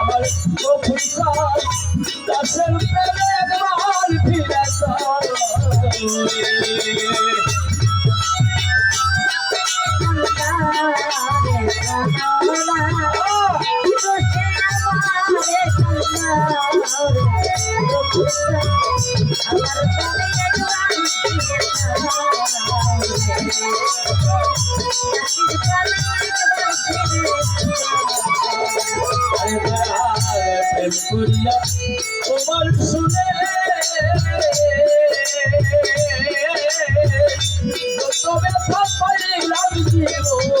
আমার প্রফুসার দাসের প্রেমের মাল ফিরে প্রেম তোমার শুনে যত ব্যথা পাইলাম জীবনে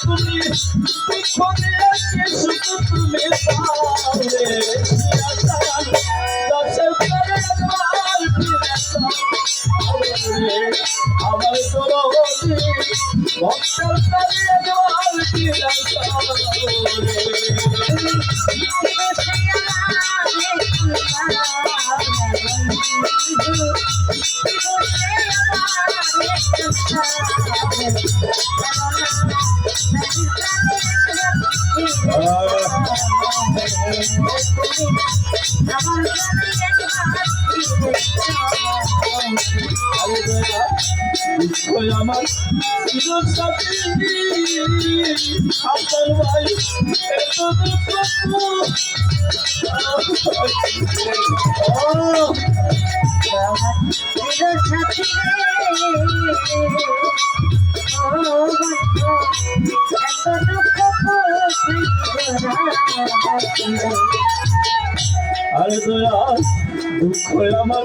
তুমি দুঃখ দিয়ে তুমি আমার ফিরে আমার দরদি ভক্তের পরে আমার ফিরে দুঃখ আমার আপনার ভাই এত আরে দয়া দুঃখ আমার।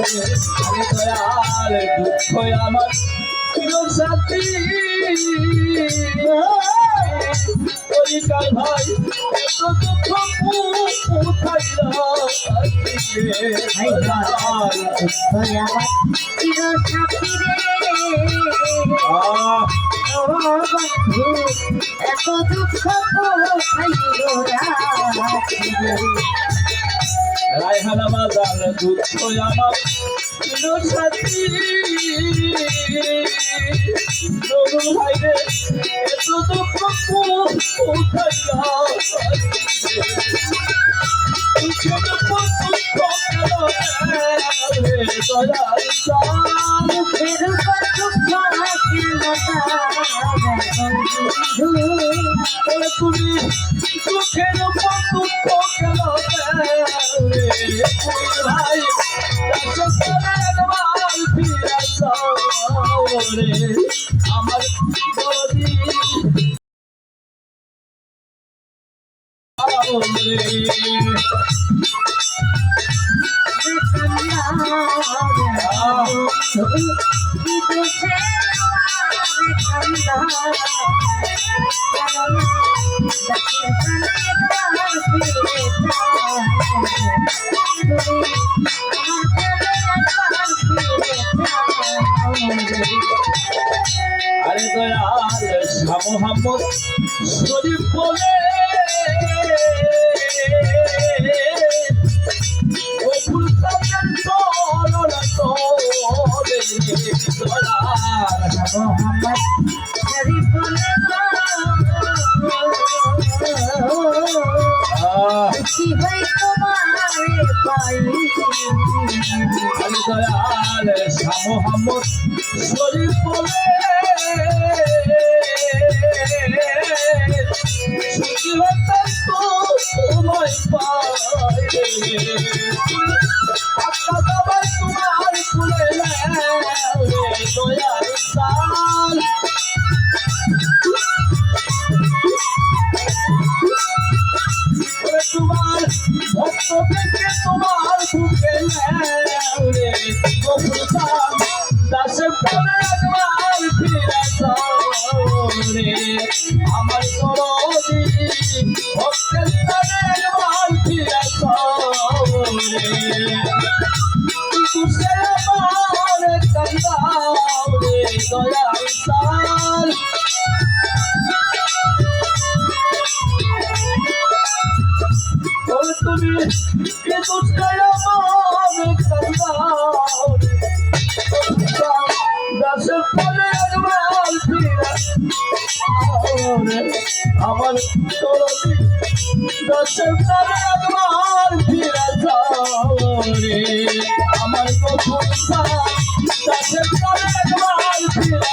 দয়াল দুঃখ আমার সাথী এত দুঃখ কোথায় রায়হানা বাজার দুঃখ আমার সাথী তরুণ তুমি দুঃখের উপর দুঃখ কেন রে ভাই আমার বড়দি আরে দয়াল শাহ মোহাম্মদ শরীফ কি ভাই তোমারে পাই দয়াল শাহ মোহাম্মদ শরীফ বলে সুখী হতাম তো তোমায় পাই আত্মা দাবাই তোমার ভক্ত থেকে তোমার বুকে রে তুমি কে তুসে আমার কান্দাও দাসের পরে একবার যাও আমার দরদি দাসের পরে একবার ফিরে যাও। রে আমার কখন দাসের পরে একবার ফিরে